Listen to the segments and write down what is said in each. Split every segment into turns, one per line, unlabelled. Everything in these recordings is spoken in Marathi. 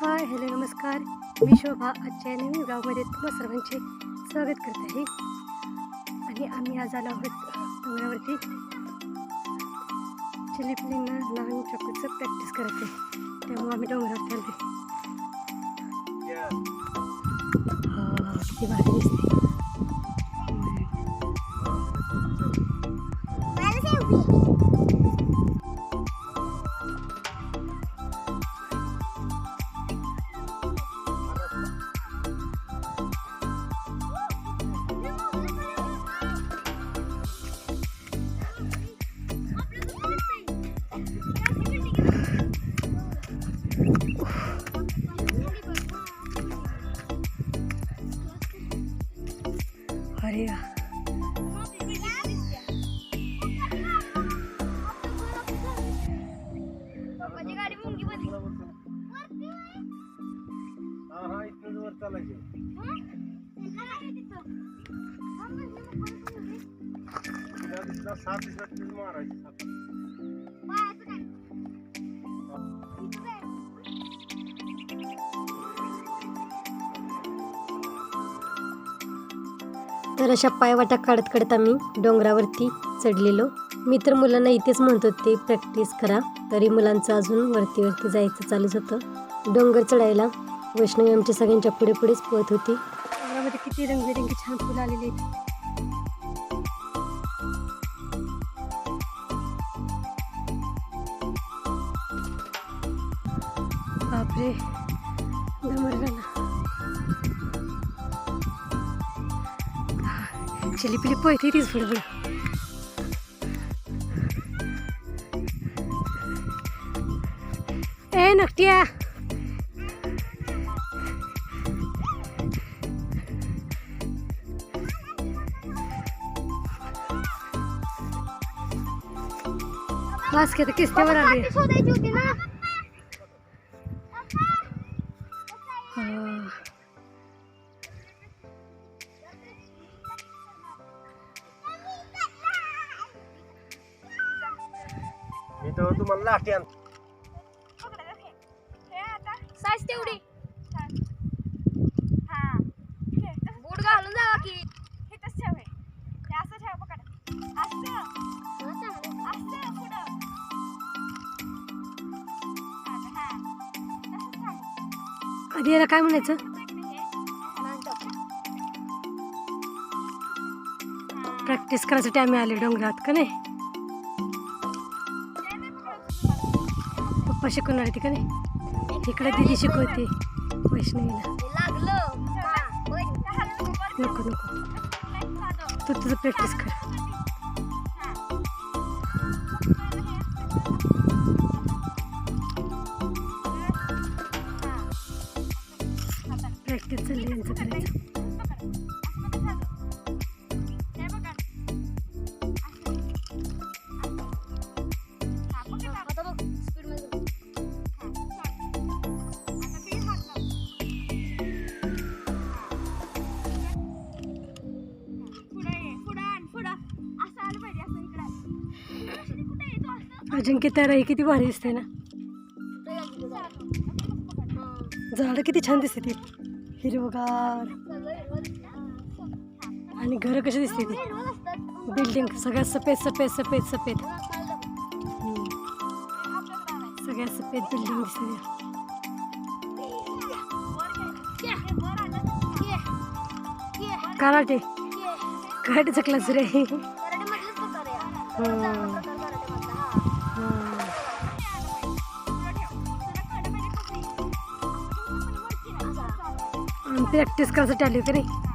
हाय हॅलो नमस्कार. मी शोभा आजच्या नवीन गावमध्ये तुम्हा सर्वांचे स्वागत करत आहे. आणि आम्ही आज आलो आहोत डोंगरावरती. चिली प्लेनला लहान चकूचं प्रॅक्टिस करत आहे त्यामुळे आम्ही हा, किती भारी दिसते. तर अशा पायवाटा काढत काढत आम्ही डोंगरावरती चढलेलो. मी तर मुलांना इथेच म्हणत होते प्रॅक्टिस करा. तरी मुलांचं अजून वरती वरती जायचं चालूच होतं. डोंगर चढायला वैष्णवी आमच्या सगळ्यांच्या पुढे पुढेच पळत होती. डोंगरामध्ये किती रंगबिरंगी छान फुलं आलेली आहेत. बापरे. चिली पिली पळते तीच फुडफुड ए नकट्या बस की आधी प्रॅक्टिस करायसाठी आम्ही आले डोंगरात का नाही? पप्पा शिकवणार होती का नाही? तिकडे दिदी शिकवते वैष्णवीला. नको नको. तू तुझं प्रॅक्टिस कर. अजिंक्य तर आहे किती भारी दिसते ना? झाडं किती छान दिसते ती. हिरवगार. आणि घरं कशी दिसते ती? बिल्डिंग सगळ्यात सफेद सफेद सफेद सफेद. सगळ्यात सफेद बिल्डिंग दिसते कराटे. कराटेचा क्लास रे. हम्म. प्रॅक्टिस करायसाठी आली होती नाही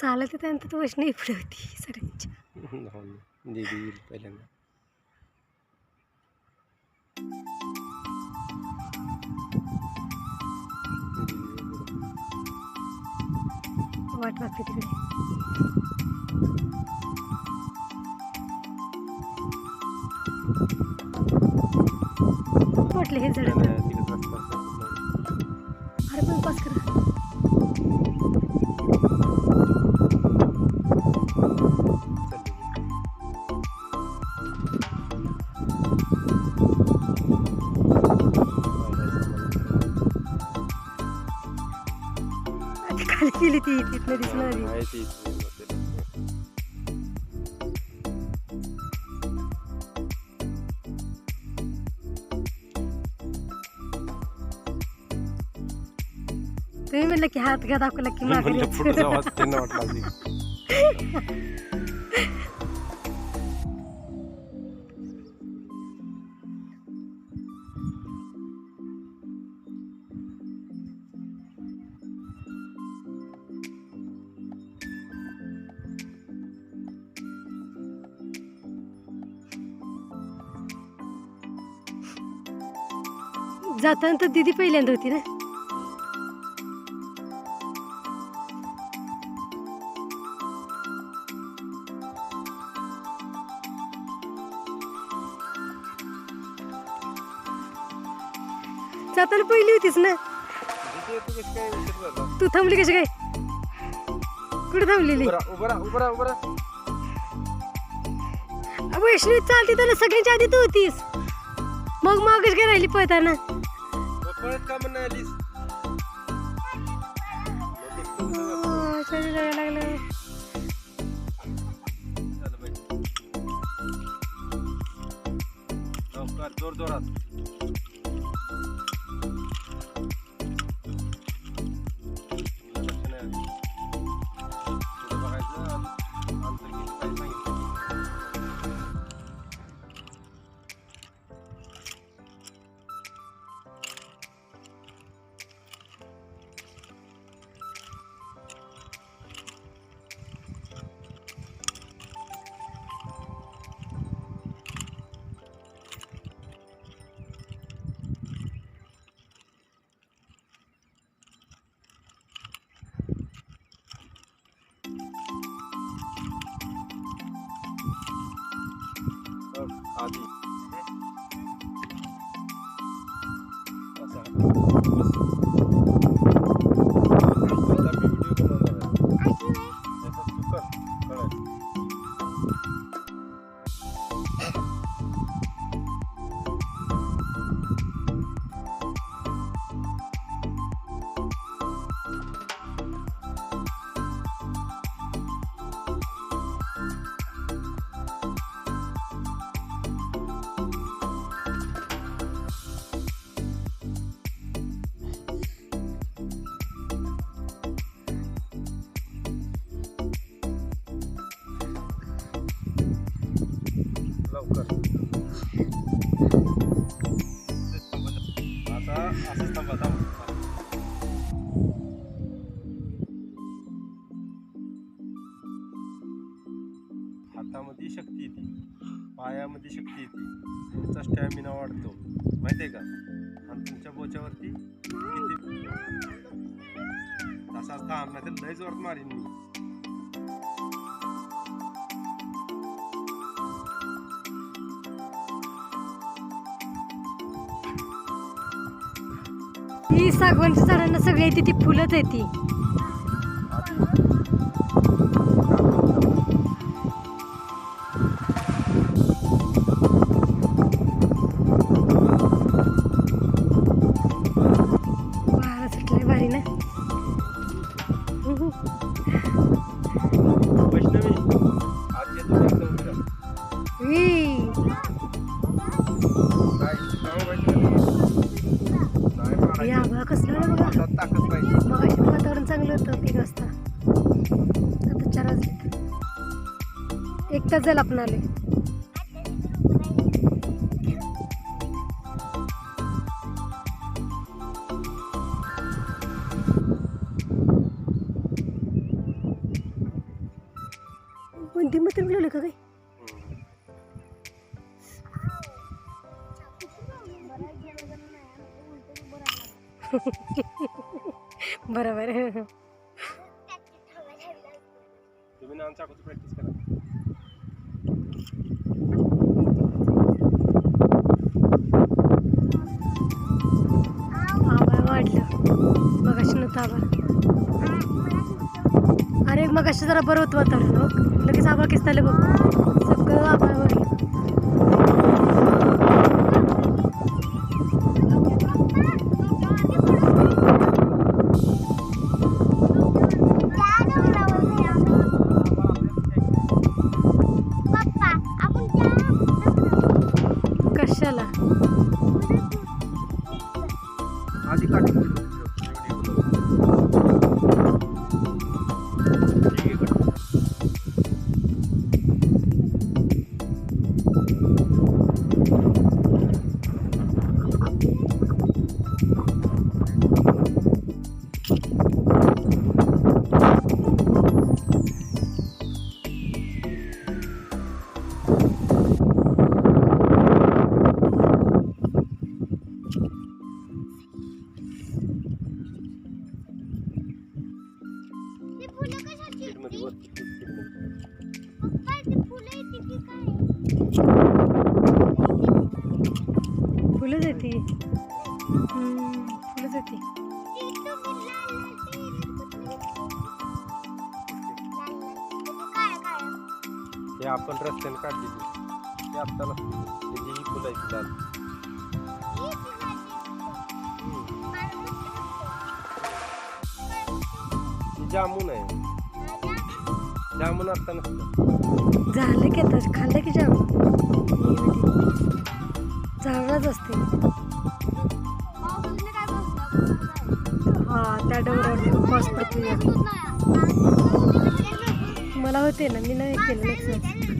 चालत त्यानंतर तो वैष्णवी पुढे होती
पहिल्यांदा येईल पुढं.
वाट बघते तिकडे. हे झाड. अरे पण पास करा. ती खाली गेली ती तिथनं दिसणार आली
आहे ती इथे मग ते.
तुम्ही म्हणलं की हात घ्या दाखवला की माघारी जाताना तर दिदी पहिल्यांदा होती ना. जाताना पहिली होतीस ना.
तू
थांबली कशी काय? कुठे थांबलेली? वैष्णवी चालते त्याला सगळ्यांच्या आधी तू होतीस मग मागच काय राहिली पळताना
मग पळत का म्हणून आलीस मग ते पुढं जाऊ.
आ, शरीर जायला लागलं
झालं पाहिजे. लवकर जोर जोरात हो, आधी असं. बस. आता जोरात मारीन मी
ही सागवानच्या झाडांना सगळी येते ती फुलंच आहे एक तास आपण आले का काय बरोबर.
तुम्ही नाम चाकूची प्रॅक्टिस करा.
मगाशी अरे मग अरे जरा बरं होतं वातावरण हो. लगेच आभाळ किसताले बघ. सगळं आभाळ
जामून आहे.
जामुन
जामून आत्ता नसतं
झालं की तर खाल्लं की जाम झाडच असते. हा त्या डोंगरावर पाऊस पडतो मला होते ना मी नाही केलं नेक्स्ट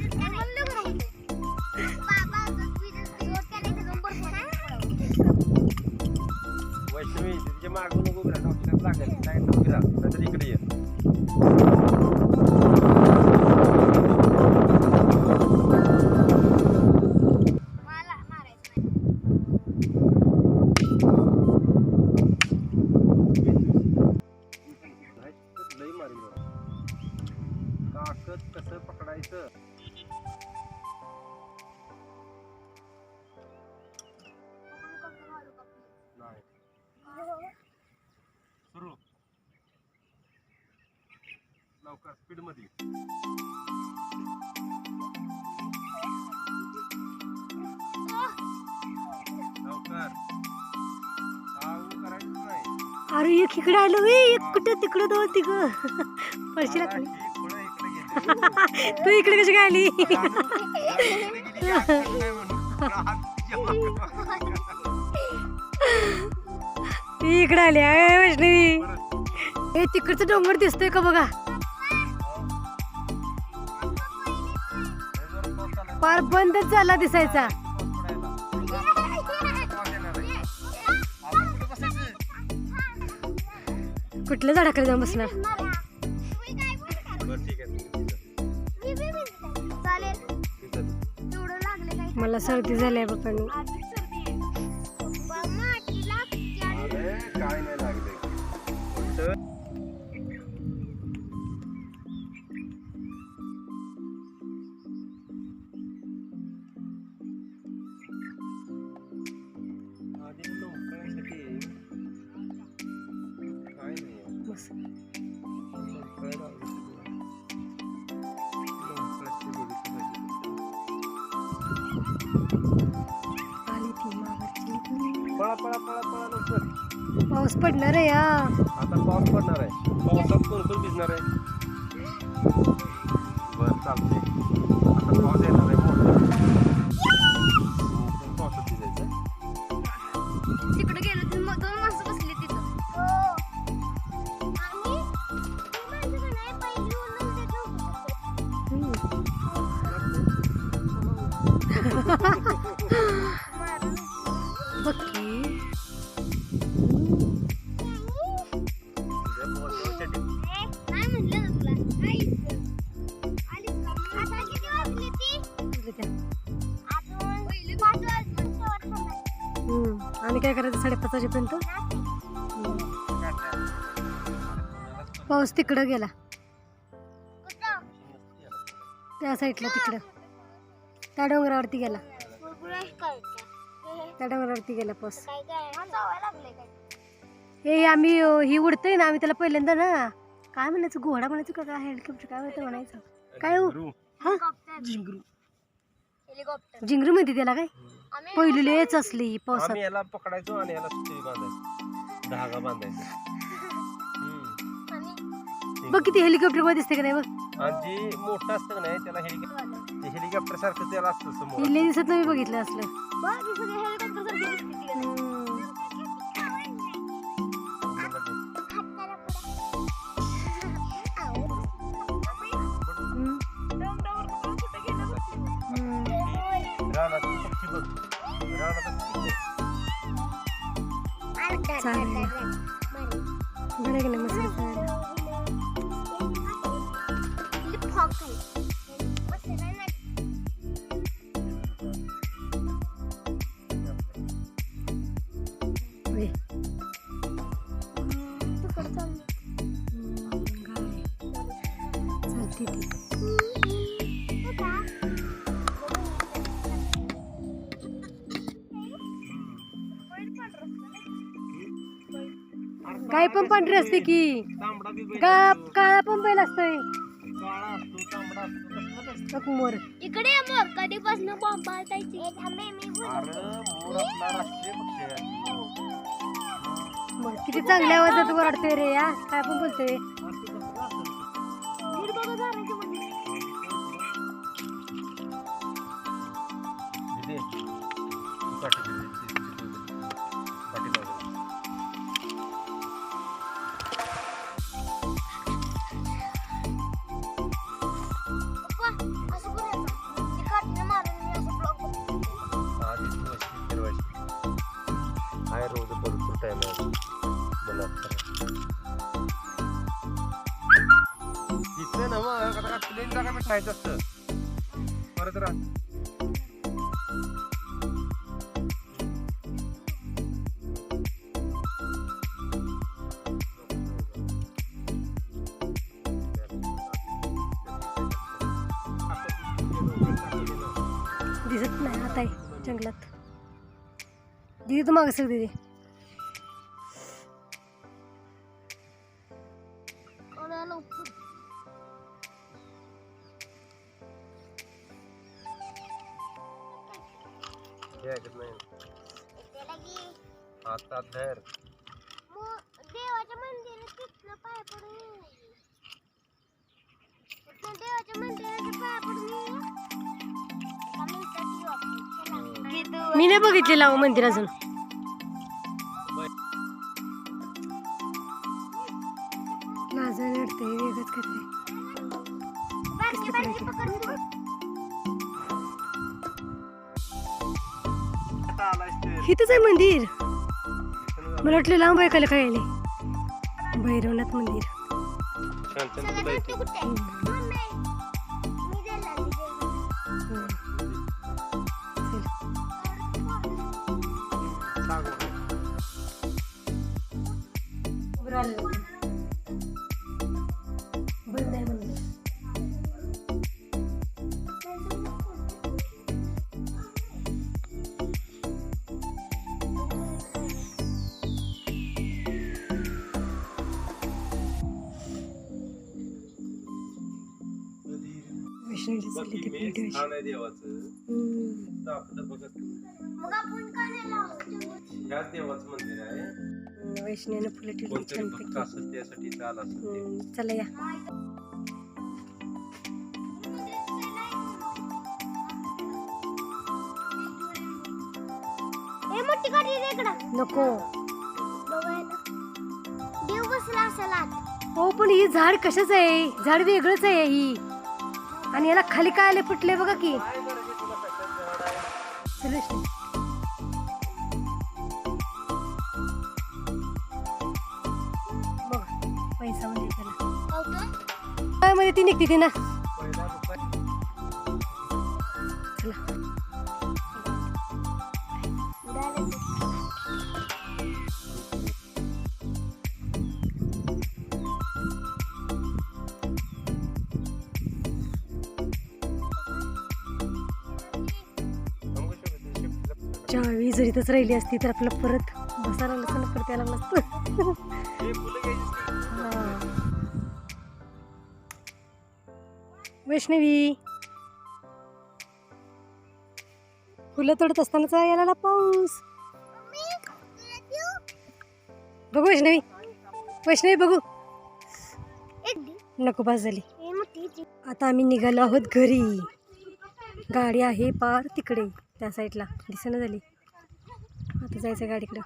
लवकर स्पीडमध्ये लवकर. आऊ करायचं नाही.
अरे एक इकडे आलं वे एक कुठं तिकडं दोन तिकडं.
ही घेतली.
तू इकडे कशी काय आली? ती इकडे आली वैष्णवी. ए तिकडचं डोंगर दिसतोय का बघा?
आहे. आपण कुठं बसायचं?
कुठल्या झाडाखाली जाऊन बसणार
बरं, ठीक आहे.
चालेल
तिथं.
तेवढं लागले काय
मला सर्दी झाली आहे बापांनी
पळा पळा पळा पळा लवकर.
पाऊस पडणार आहे या
आता पाऊस पडणार आहे. पावसात कोण कोण भिजणार आहे. बर चालते आता पाऊस येणार आहे मोठा. मग पावसात भिजायचं
तिकडे गेलो दोन माणसं बसली तिथं.
हम्म. वाजेपर्यंत पाऊस तिकडं गेला. त्या साईडला तिकडं. त्या डोंगरावरती गेला. त्या डोंगरावरती गेला पाऊस. हे आम्ही ही उडतोय ना आम्ही त्याला पहिल्यांदा ना काय म्हणायचं घोडा म्हणायचं का काय हेलिकॉप्टर काय म्हणतं म्हणायचं. काय हो. हा?
हेलिकॉप्टर
जिंगरू म्हणते त्याला काय? पहिली लेच असली पावसात
आम्ही याला पकडायचो आणि याला बांधायचो धागा बांधायचा हम्म.
बघ किती हेलिकॉप्टरमध्ये दिसते का नाही बघ
आणि जे मोठं असतं का नाही त्याला हेलिकॉप्टर हेलिकॉप्टर सारखं त्याला असतं समोर
हे लय दिसत नाही बघितलं असलं
हेलिकॉप्टर सारखी दिसते ती.
हम्म. हम्म. बरं आहे गाय पण पांढरी असते की.
तांबडा बी बैल
गा
असतो.
काळा पण बैल असतोय.
काळा असतो तांबडा असतो कसला कसला.
बघ मोर.
इकडे ये मोर कधीपासून बॉम्ब पाळतायची थांबे मी
अरे मोर आपला राष्ट्रीय पक्षी आहे.
मग किती चांगल्या आवाजात ओरडतोय रे या. काय पण बोलतोय. दिसत नाही. आता आहे जंगलात. दिदी तू मागं सर दिदी. मी नाही बघितलेलं अहो मंदिर अजून. हे वेगळंच
ते.
इथंच आहे मंदिर. मला वाटलं लांब ऐकायला काय आले भैरवनाथ मंदिर. वैष्णवीनं फुलं ठेवली
त्यासाठी चाल
या.
ए मोठी गाडी दे इकडं.
नको.
देव बसला
हो पण ही झाड कशाच आहे? झाड वेगळंच आहे ही. आणि याला खाली काय आले फुटले बघा की. पैसा म्हणजे त्याला. काय मध्ये ती निघते ती ना. चावी जर इथंच राहिली असती तर आपलं परत बसायला लागलं परत यायला लागलं वैष्णवी. फुलं तोडत असतानाच यायला पाऊस. बघू वैष्णवी. वैष्णवी बघू. नको पास झाली. आता आम्ही निघालो आहोत घरी. गाडी आहे पार तिकडे त्या साईडला. दिसेना झाली. आता जायचं गाडीकडं.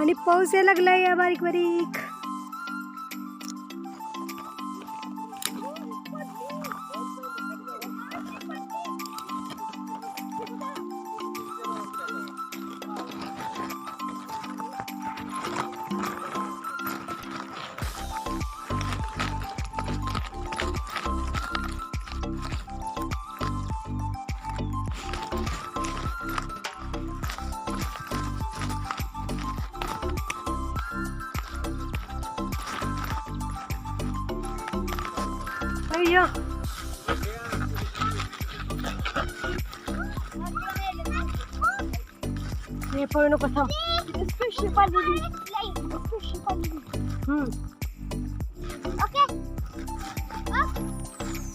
आणि पाऊस यायला लागलाय या बारीक बारीक. पळू नको थांब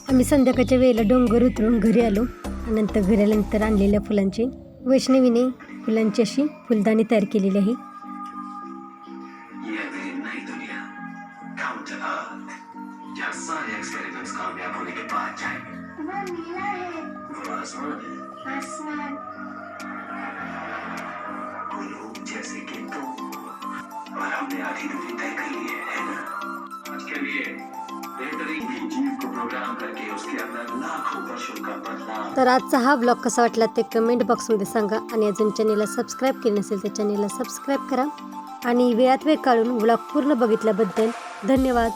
आम्ही संध्याकाळच्या वेळेला डोंगर उतरून घरी आलो. नंतर घरी आल्यानंतर आणलेल्या फुलांची वैष्णवीने फुलांची अशी फुलदाणी तयार केलेली आहे.
कामयाब होने के बाद जाएंगे जैसे कि तुम और हमने आधी दूरी तय कर ली है ना? आज के लिए
तर आजचा हा ब्लॉग कसा वाटला ते कमेंट बॉक्समध्ये सांगा आणि अजून चॅनेलला सबस्क्राईब केले नसेल तर चॅनेलला सबस्क्राईब करा. आणि वेळात वेळ काढून ब्लॉग पूर्ण बघितल्याबद्दल धन्यवाद.